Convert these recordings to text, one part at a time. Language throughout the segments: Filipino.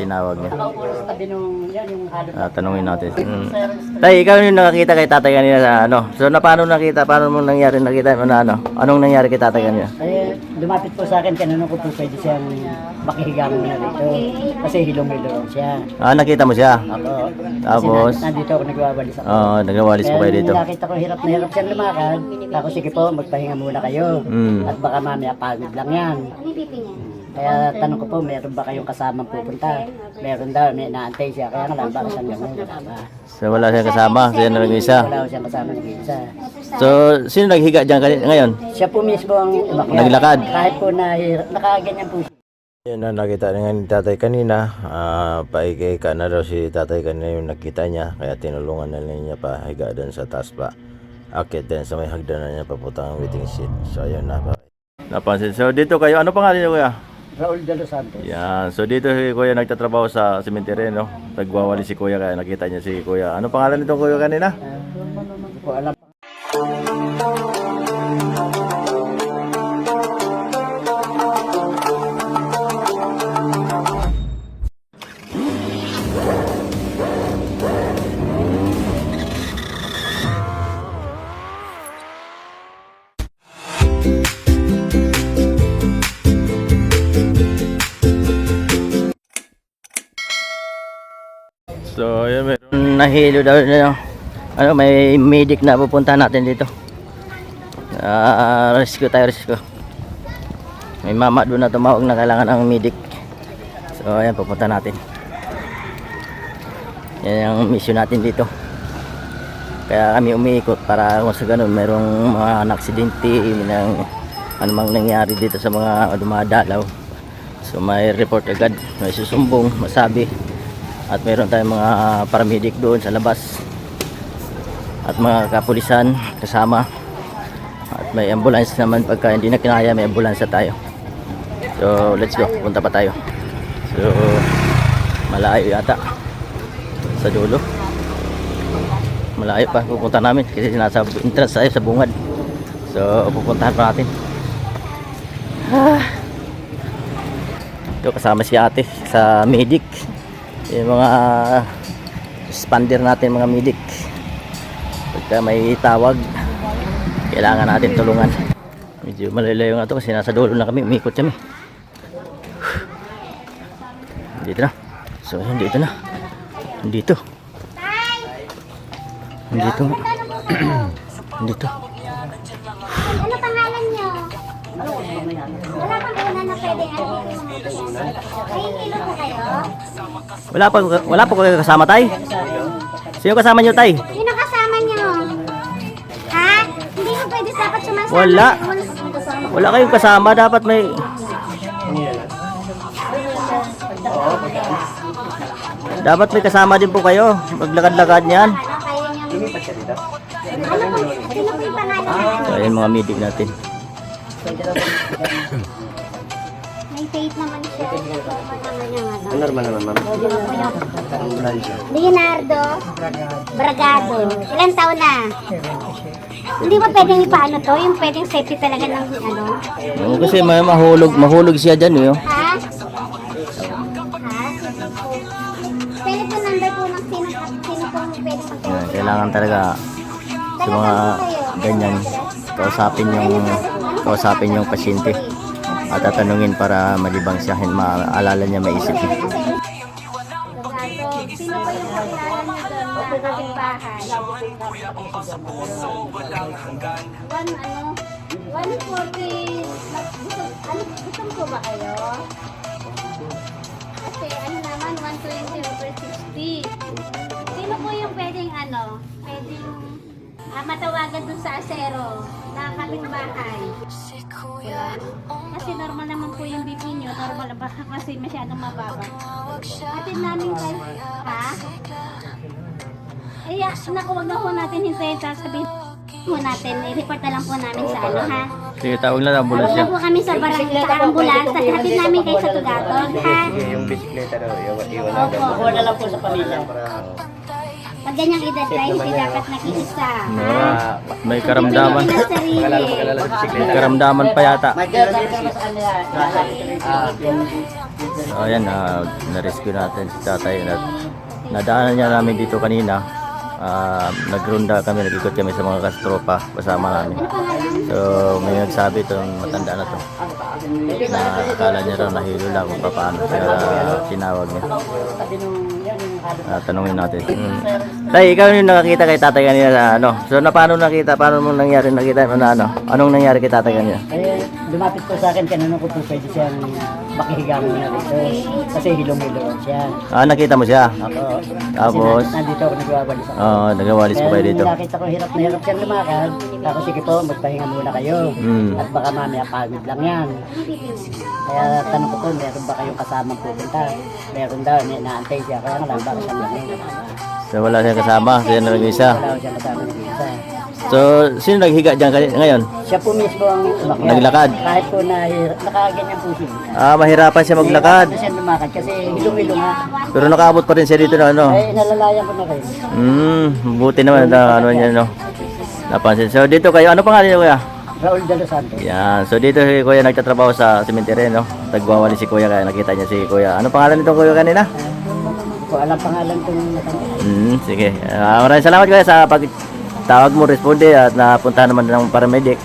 tinawag niya. Na. Ah, tanungin natin. Mm. Tay, ikaw yung nakakita kay tatay kanina sa ano. So, na paano nakita? Paano mo nangyari nakita mo na ano? Anong nangyari kay tatay kanina? Ay, lumapit po sa akin, tinanong ko po pwede siyang makihiga muna dito. Kasi hilong-hilong siya. Ah, nakita mo siya? Ako, Tapos? kasi na, nandito ako nagwawalis ako. Oo, nagawalis po kayo dito. nung nakita ko hirap na hirap siyang lumakad, ako sige po, magpahinga muna kayo. Mm. At baka mamaya pagod lang yan. Kaya tanong ko po, meron ba kayong kasamang pupunta? Meron daw, may naantay siya. Kaya nga lang, bakit pa? So, wala siyang kasama. Siya na lang isa. Wala siyang kasama nag-iisa. So, sino naghiga dyan kanina, ngayon? Siya po mismo ang umakyat. Naglakad? Kahit po na nakaganyan po siya. Yun na nakita nga ni tatay kanina. Ah, paikika na daw si tatay kanina yung nakita niya. Kaya tinulungan na lang niya pa higa doon sa taas pa. Akit din sa may hagdanan niya papuntang ang waiting seat. So, ayun na pa. Napansin. So, dito kayo. Ano pangalan niyo kuya? Raul de los Santos. Yan. So, dito si kuya nagtatrabaho sa cemetery, no? Nagwawali si kuya kaya nakita niya si kuya. Ano pangalan nito kuya kanina? Hindi ko alam. So, yun meron nahilo daw na ano, may medic na pupunta natin dito. Ah, rescue tayo, rescue. May mama doon na tumawag na kailangan ng medic. So, ayan, pupunta natin. Yan ang mission natin dito. Kaya kami umiikot para kung sa ganun, merong mga naksidente, ng ano mang nangyari dito sa mga dumadalaw. So, may report agad, may susumbong, masabi. At meron tayong mga paramedic doon sa labas. At mga kapulisan kasama. At may ambulance naman pagka hindi na kinaya may ambulance tayo. So let's go. Punta pa tayo. So malayo yata. Sa dulo. Malayo pa pupunta namin kasi nasa entrance tayo sa bungad. So pupuntahan pa natin. Ah. Ito kasama si ate sa medic yung mga expander natin mga medic pagka may tawag kailangan natin tulungan. Medyo malalayo nga ito kasi nasa dulo na kami umikot kami. Dito na. So yun dito na. Dito. Dito. Dito wala pa wala pa kayo kasama tay sino kasama nyo tay Sino kasama niyo? Ha? Hindi mo pwede dapat sumasama. Wala. wala kayong kasama dapat may dapat may kasama din po kayo maglakad-lakad niyan Ano kayo niyo? Ano po? normal naman ma'am Leonardo Bragado. Ilan taon na? Hindi ba pwedeng ipaano to? Yung pwedeng safety talaga ng ano? Oo, kasi may mahulog mahulog siya dyan eh, oh. Ha? Ha? Telephone number po ng sino, sino pong pwede Yan, kailangan talaga sa mga ganyan kausapin yung kausapin yung pasyente at tatanungin para malibang siya hin maalala niya maisip niya? One, ano? 140. Gusto, ano, gusto po ba kayo? Kasi ano naman, 120 over 60. Sino po yung pwedeng ano? Pwedeng ah, matawagan dun sa asero na kaming bahay. Wala. Kasi normal naman po yung BP nyo. Normal baka kasi masyadong mababa. Atin namin kayo. Ha? Eh, ya, naku, wag na po natin hintayin. Tapos sabihin po natin, i-report na lang po namin sa ano, ha? sige tawag na lang Tawag ambulansya na po kami sa barangay, sa ambulans. At hatid namin kayo sa Tugatog, ha? Kuha na lang po sa pamilya. Pag ganyang edad tayo, hindi dapat nakiisa. Mura, may karamdaman. Hindi sarili. May karamdaman pa yata. Ah, So ayan, na na-rescue natin si tatay. Na, nadaanan niya namin dito kanina. Ah, nagrunda kami, nag-ikot kami sa mga kastropa kasama namin. So may nagsabi itong matanda na to na akala niya raw nahilo lang kung paano. Kaya tinawag niya. Ah, tanungin natin. Hmm. Tay, ikaw yung nakakita kay tatay kanina sa ano. So na paano nakita? Paano mo nangyari nakita mo na ano? Anong nangyari kay tatay kanina? Eh, lumapit po sa akin kanina ko po pwede siyang makihiga muna dito. Kasi hilong-hilo siya. Ah, nakita mo siya. Ako. Tapos? Kasi nandito ako nagwawalis ako. Oo, nagawalis ko kayo dito. nung nakita ko hirap na hirap siyang lumakad. Tapos sige po, magpahinga muna kayo. Hmm. At baka mamaya pagod lang yan. Kaya tanong ko po, meron ba kayong kasamang pupunta? Meron daw, may naantay siya. Kaya nga lang, bakit siya lang So wala siyang kasama, siya na lang isa. Wala ko siya kasama ng isa. So, sino naghiga dyan kani- ngayon? Siya po mismo ang umakyat. Naglakad? Kahit po na nakaganyan po siya. Ah, mahirapan siya maglakad. Hindi siya lumakad kasi hilong-hilo nga. Pero nakaabot pa rin siya dito na ano. Ay, nalalayan ko na kayo. Hmm, buti naman na ano niya no. Napansin. So dito kayo, ano pangalan niyo kuya? Raul de los Santos. Yan. So dito si kuya nagtatrabaho sa cemetery no. Tagwawali si kuya kaya nakita niya si kuya. Ano pangalan nito kuya kanina? Hindi ko alam pangalan kung natanda. Hmm, sige. Ah, maraming salamat kuya sa pag tawag mo, responde at napunta naman ng paramedic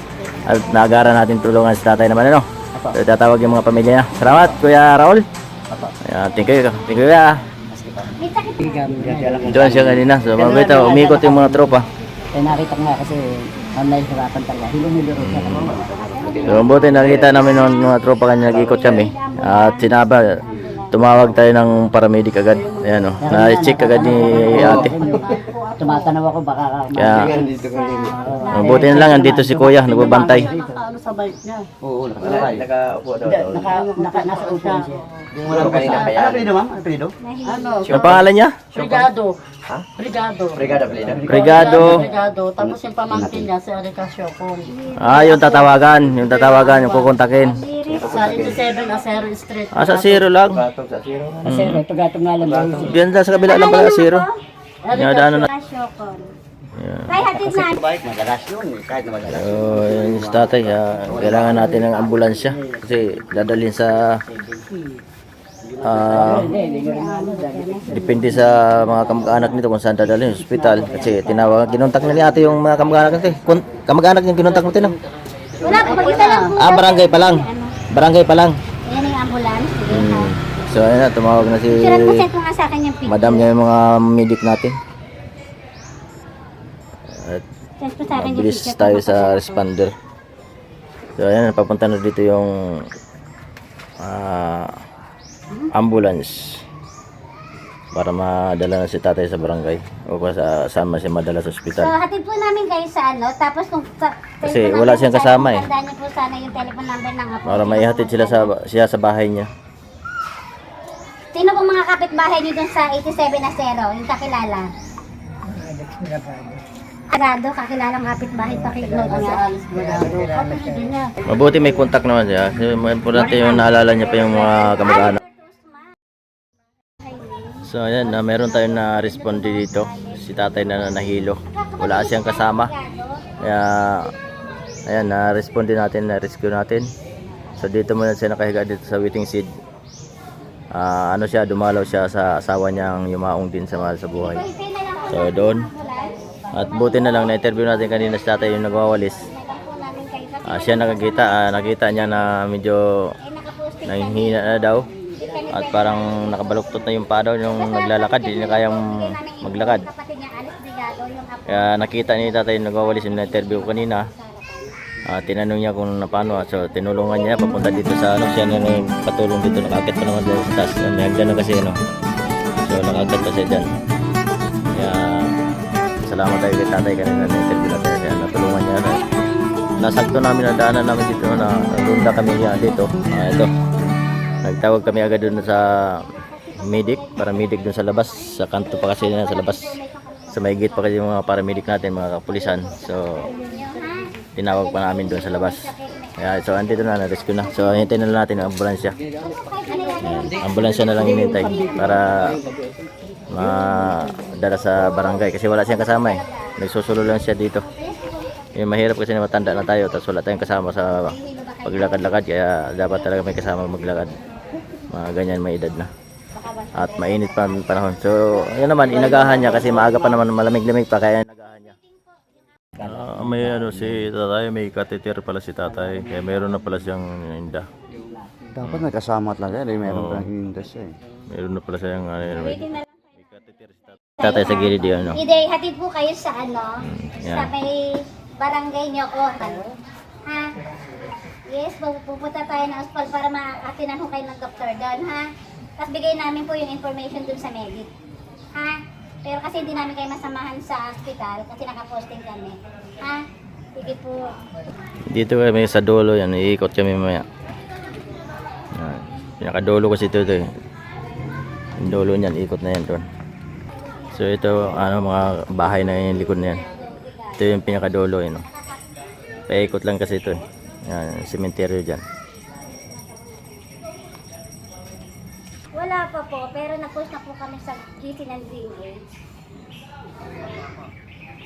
at naagara natin tulungan si tatay naman ano. So, tatawag yung mga pamilya niya. Salamat kuya Raul. Ayan, thank you. Thank you kuya. May sakit Bigam, yan. Doon siya kanina. So mabita, umikot yung mga tropa. Eh, nakita ko nga kasi ang nahihirapan talaga. Hilong-hilo rin siya. So buti nakita namin ng mga tropa kanya nag-ikot kami. At sinaba, tumawag tayo ng paramedic agad. Ayan o, na-check agad ni ate. Tumatanaw ako baka Kaya, mabuti na lang, andito si kuya, nagbabantay. Ano sa bike niya? Oo, nakasakay. Nakaupo daw. Hindi, naka, naka, nasa upuan siya. Yung walang kanina pa yan. Ano pilido, ma'am? Ano pilido? Ano? Ang pangalan niya? Brigado. Ha? Brigado. Brigada pilido. Brigado. Brigado. Tapos yung pamangkin niya, si Erika Syokong. Ah, yung tatawagan, yung tatawagan, yung kukontakin. Sa 87 Acero Street. Ah, sa zero lang. Batog sa zero. Acero, tugatong nga lang. Diyan lang sa kabila lang pala, zero. Dinadaanan na. Tay, hatid na. Bike, madalas yun. eh, Kahit na madalas. Yun si tatay, ah, kailangan natin ng ambulansya kasi dadalhin sa ah, ko Depende sa mga kamag-anak nito kung saan dadalhin, hospital. Kasi tinawag, kinontak na ni ate yung mga kamag-anak nito. eh. Kamag-anak yung kinontak mo tino. Wala, kapagkita lang po. Ah, barangay pa lang. Barangay pa lang. Ayan yung ambulance. Hmm. So, ayun na, tumawag na si Surat mo send mo nga sa akin yung picture. madam niya yung mga medic natin. At mo sa akin yung mabilis picture. tayo sa responder. So, ayan, papunta na dito yung ah, ambulance para madala na si tatay sa barangay o pa sa sama siya madala sa So, ospital. hatid po namin kayo sa ano, tapos kung sa Kasi wala siyang po kasama eh. Tandaan niyo po sana yung telephone number ng apo. Para maihatid sila sa siya sa bahay niya. Sino pong mga kapitbahay niyo dun sa 87 na zero, yung kakilala? Agrado, kakilalang kapitbahay, pakinood nga. Brigado. Kapatid niya. Mabuti may contact naman siya. Kasi may importante yung naalala niya pa yung mga kamag-anak. So ayan, na meron tayong na responde dito. Si tatay na nahilo. Wala siyang kasama. Kaya ayan, na responde natin, na rescue natin. So dito muna siya nakahiga dito sa waiting seat. Ah, ano siya, dumalaw siya sa asawa niyang yumaong din sa mahal sa buhay. So doon. At buti na lang na-interview natin kanina si tatay yung nagwawalis. Ah, siya nakakita, ah, nakita niya na medyo nanghihina na daw. At parang nakabaluktot na yung paa daw yung naglalakad, hindi na kayang maglakad. Kaya nakita ni tatay nagwawalis yung na-interview ko kanina. Ah, tinanong niya kung paano. So tinulungan niya papunta dito sa ano, siya na yung patulong dito. Nakakit pa naman daw sa taas. May hagdan kasi ano. So nakakit pa siya dyan. Kaya salamat tayo kay tatay kanina na interview natin. Kaya natulungan niya na. Nasakto namin na daanan namin dito na nalunda kami niya dito. Ah, ito. Nagtawag kami agad dun sa medic, para medic dun sa labas. Sa kanto pa kasi na sa labas. Sa may gate pa kasi yung mga paramedic natin, mga kapulisan. So, tinawag pa namin doon sa labas. Kaya, so, andito na, na-rescue na. So, hintayin na lang natin ang ambulansya. Ayan, ambulansya na lang inintay para madala sa barangay kasi wala siyang kasama eh. Nagsusulo lang siya dito. Yung mahirap kasi na matanda na tayo tapos wala tayong kasama sa paglakad-lakad kaya dapat talaga may kasama maglakad. Mga ganyan may edad na. At mainit pa ang panahon. So, yun naman, inagahan niya kasi maaga pa naman malamig-lamig pa kaya inagahan niya. Ah, may ano si tatay, may catheter pala si tatay. Kaya meron na pala siyang inda. Dapat may kasama talaga. Dahil meron Oo. pa ng industry. eh. Meron na pala siyang ano, may, na lang. may catheter si tatay. Tatay sa gilid yun, no? Ide, hatid po kayo sa ano, yan. sa may barangay niyo ko. Ha? Yes, pu- pupunta tayo ng ospital para maatinan ho kayo ng doktor doon, ha? Tapos bigay namin po yung information dun sa medic. Ha? Pero kasi hindi namin kayo masamahan sa hospital kasi nakaposting kami. Ha? Sige po. Dito kami sa dulo yan, iikot kami mamaya. Yan. Pinakadulo kasi ito, ito eh. Yung dulo niyan, ikot na yan doon. So ito, ano, mga bahay na yung likod na yan. Ito yung pinakadulo, yun. No? Paikot lang kasi ito eh. Yan, cemetery dyan. Wala pa po, pero nag-post na po kami sa GC ng DOH.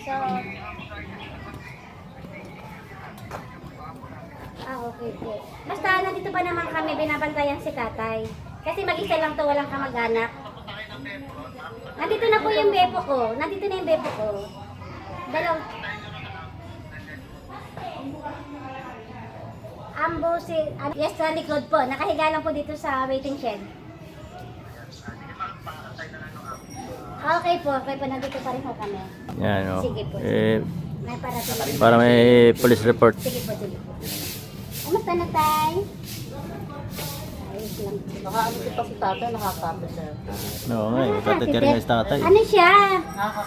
So, ah, okay po. Basta nandito pa naman kami, binabantayan si tatay. Kasi mag-isa lang to, walang kamag-anak. Nandito na po yung bepo ko. Nandito na yung bepo ko. Dalaw. Ambo si... ah, Yes, sa likod po. Nakahiga lang po dito sa waiting shed. Okay po, okay po. Nandito pa rin po kami. Yan, no? Sige po. Eh, May parating. para may police report. Sige po, sige po. Kamusta na tay? Nakaano si pa si tatay, nakakapit siya. Oo nga, eh, catheter nga si tatay. Ano siya?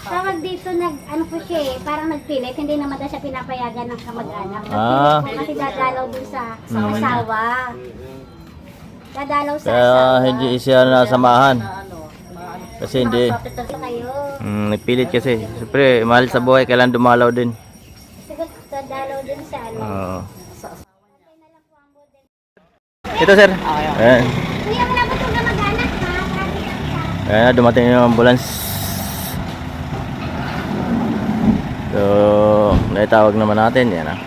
Tawag dito nag ano po siya eh, parang nagpilit, hindi naman daw siya pinapayagan ng kamag-anak. Ah. Nagpilit po kasi dadalaw dun sa asawa. Dadalaw sa Kaya asawa. hindi siya nasamahan. Ano, maano. Kasi hindi. Kayo. Mm, nagpilit kasi. Siyempre, mahal sa buhay, kailan dumalaw din. Siguro dadalaw dun sa ano. Oo. Ito sir. Ayan. Siya. Ayan na, dumating yung ambulance. So, naitawag naman natin. Yan ah.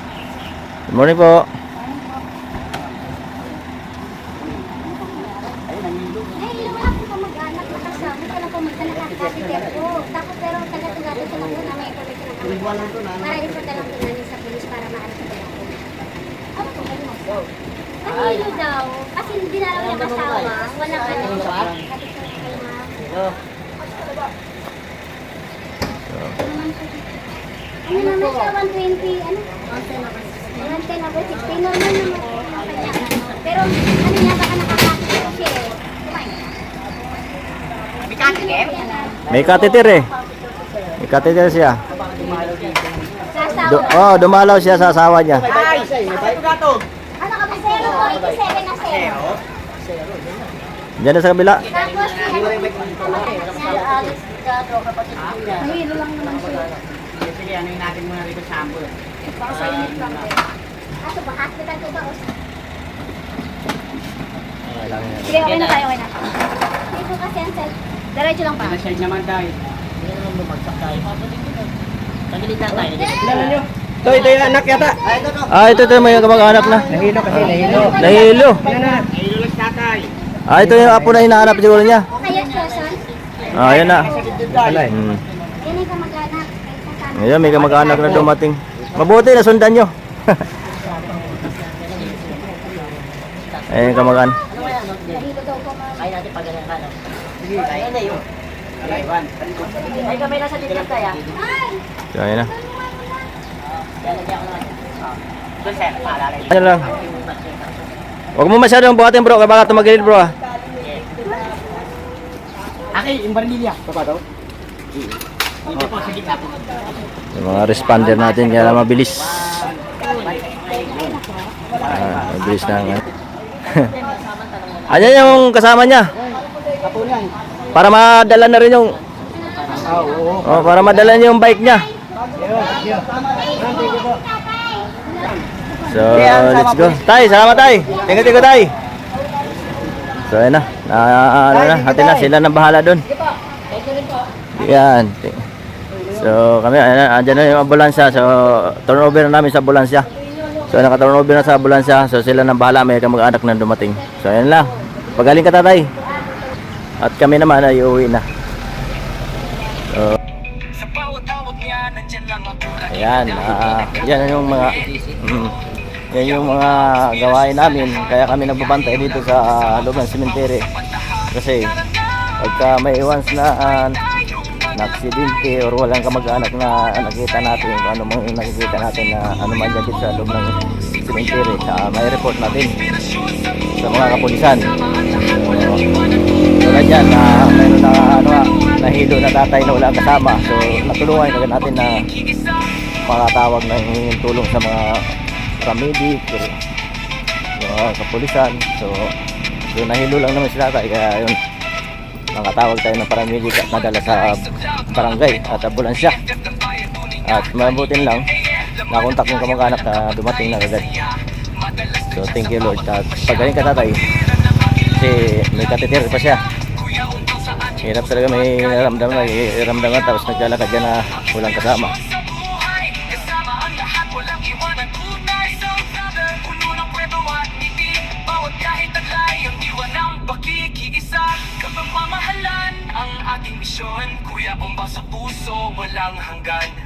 Good morning po. Ay, wala po kamag-anak na kasama. Ito lang po magtanakakatiter po. Tapos pero taga-tugatid ko lang po na may information ng kamag-anak. Para rin po talang po namin sa pulis para maalis sa po. Ano po kayo mo? Nahilo daw. Kasi hindi na lang niya kasawa. Walang ano. Kapit ko kayo ma'am. Ano naman? Ano siya? 120, ano? 110 over 60. Normal naman po yung kanya. ano. Pero ano niya, baka nakakakit po siya eh. Kumain. May catheter eh. May catheter siya. Asawa. oh, dumalaw siya sa asawa niya. Ano ka ba? Zero po. 87 na zero. Diyan na sa kabila. Tapos, Alex, Gato, kapatid ko niya. Nahilo lang naman siya. Sige, ano yung natin muna rito sa ambul. Baka sa init lang din. Ato ba? Hospital ko ba? Sige, okay na tayo, okay na. Dito kasi ang sel. Diretso lang pa. side naman tayo. Hindi naman bumagsak tayo. Tagilid lang tayo. Kilala nyo? Ito, ito yung anak yata. Ay, ito, ito. Ah, ito, ito may kamag-anak na. Nahilo kasi, nahilo. Nahilo. Nahilo lang tatay. Ah, ito yung apo na hinahanap siguro niya. Ah, yan na. Alay. Hmm. Yan yung kamag-anak. Kahit kasama. Ngayon, may kamag-anak na dumating. Mabuti na sundan nyo. Ayun, kamag-anak. Na. Ay, kamay lang sa dilim tayo. Ay! So, ayun na. Ano lang. Huwag mo masyadong buhatin bro, kaya baka tumagilid bro ah. Aki, yung barilya. Ito pa daw? Dito po, sa gitna po. Yung mga responder natin, kaya mabilis. Ah, mabilis na nga. Ayan yung kasama niya. Apo niyan. Para madala na rin yung... Ah. Oh, para madala niya yung bike niya. So, let's go. Tay, salamat tay. Tingnan ko tay. So ayun na, na ano na, atin na sila nang bahala doon. Yan. So kami, ayan na, andyan na yung ambulansya. So turnover na namin sa ambulansya. So naka-turnover na sa ambulansya. So sila nang bahala, may kamag-anak na dumating. So ayun lang. Pagaling ka tatay. At kami naman ay uuwi na. So, Ayan, ah, yan yung mga mm, yan yung mga gawain namin. Kaya kami nagbabantay dito sa ah, ng cemetery. Kasi pagka may once na uh, naksidente or walang kamag-anak na nakita natin kung ano mang nakikita natin na ano man dyan sa loob ng cemetery ah, may report natin sa mga kapulisan. So, tulad yan na mayroon na ano ah, nahilo na tatay na wala kasama. So natulungan natin na makatawag ng tulong sa mga paramedic or mga kapulisan so, so nahilo lang naman si tatay kaya yun nakatawag tayo ng paramedic at nadala sa barangay at ambulansya. At mabutin lang nakontak yung kamag-anak na dumating na agad. So thank you Lord. At pagaling ka tatay kasi may kateter pa siya. Hirap talaga may naramdaman may naramdaman tapos naglalakad ka na walang Kasama puso, walang hanggan